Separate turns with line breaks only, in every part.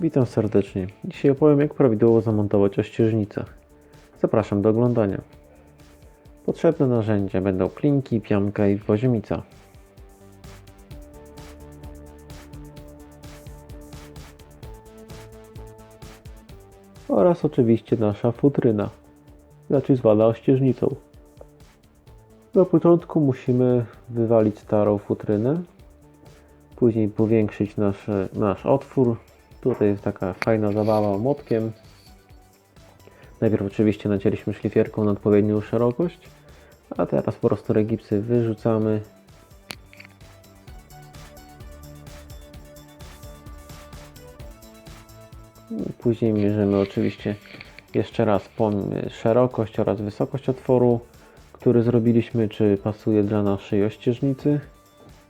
Witam serdecznie. Dzisiaj opowiem jak prawidłowo zamontować ościeżnicę. Zapraszam do oglądania. Potrzebne narzędzia będą klinki, pianka i poziomica. Oraz oczywiście nasza futryna, znaczy zwana ościeżnicą. Na początku musimy wywalić starą futrynę, później powiększyć nasze, nasz otwór. Tutaj jest taka fajna zabawa młotkiem. Najpierw oczywiście nacięliśmy szlifierką na odpowiednią szerokość, a teraz po prostu regipsy wyrzucamy. Później mierzymy oczywiście jeszcze raz szerokość oraz wysokość otworu, który zrobiliśmy, czy pasuje dla naszej ościeżnicy.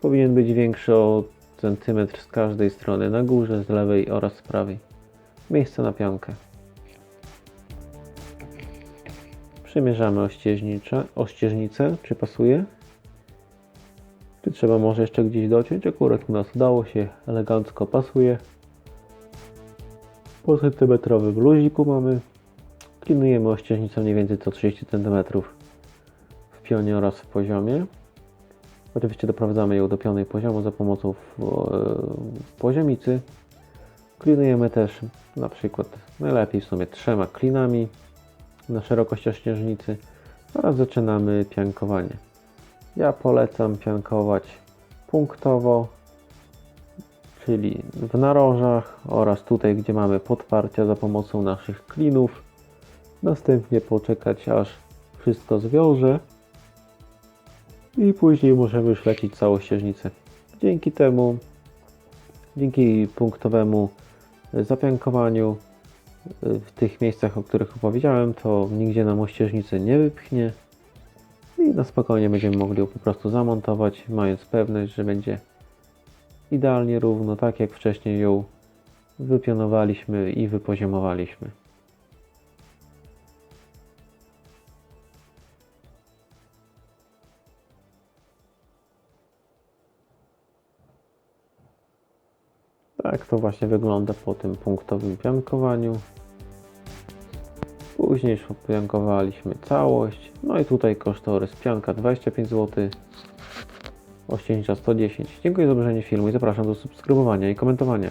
Powinien być większy o centymetr z każdej strony, na górze, z lewej oraz z prawej. Miejsce na piankę. Przymierzamy ościeżnicę, czy pasuje. Czy trzeba może jeszcze gdzieś dociąć? Akurat u nas udało się, elegancko pasuje. Po centymetrowym luziku mamy. Klinujemy ościeżnicę mniej więcej co 30 cm w pionie oraz w poziomie. Oczywiście doprowadzamy ją do piony i poziomu za pomocą e, poziomicy. Klinujemy też na przykład najlepiej w sumie trzema klinami na szerokość ościeżnicy oraz zaczynamy piankowanie. Ja polecam piankować punktowo, czyli w narożach oraz tutaj, gdzie mamy podparcia za pomocą naszych klinów. Następnie poczekać aż wszystko zwiąże i później możemy już lecić całą ścieżnicę. Dzięki temu, dzięki punktowemu zapiankowaniu y, w tych miejscach, o których opowiedziałem, to nigdzie nam ościeżnicy nie wypchnie i na spokojnie będziemy mogli ją po prostu zamontować, mając pewność, że będzie idealnie równo, tak jak wcześniej ją wypionowaliśmy i wypoziomowaliśmy. Tak to właśnie wygląda po tym punktowym piankowaniu. Później już opiankowaliśmy całość. No i tutaj kosztorys pianka 25 zł. Ościeńcza 110. Dziękuję za obejrzenie filmu i zapraszam do subskrybowania i komentowania.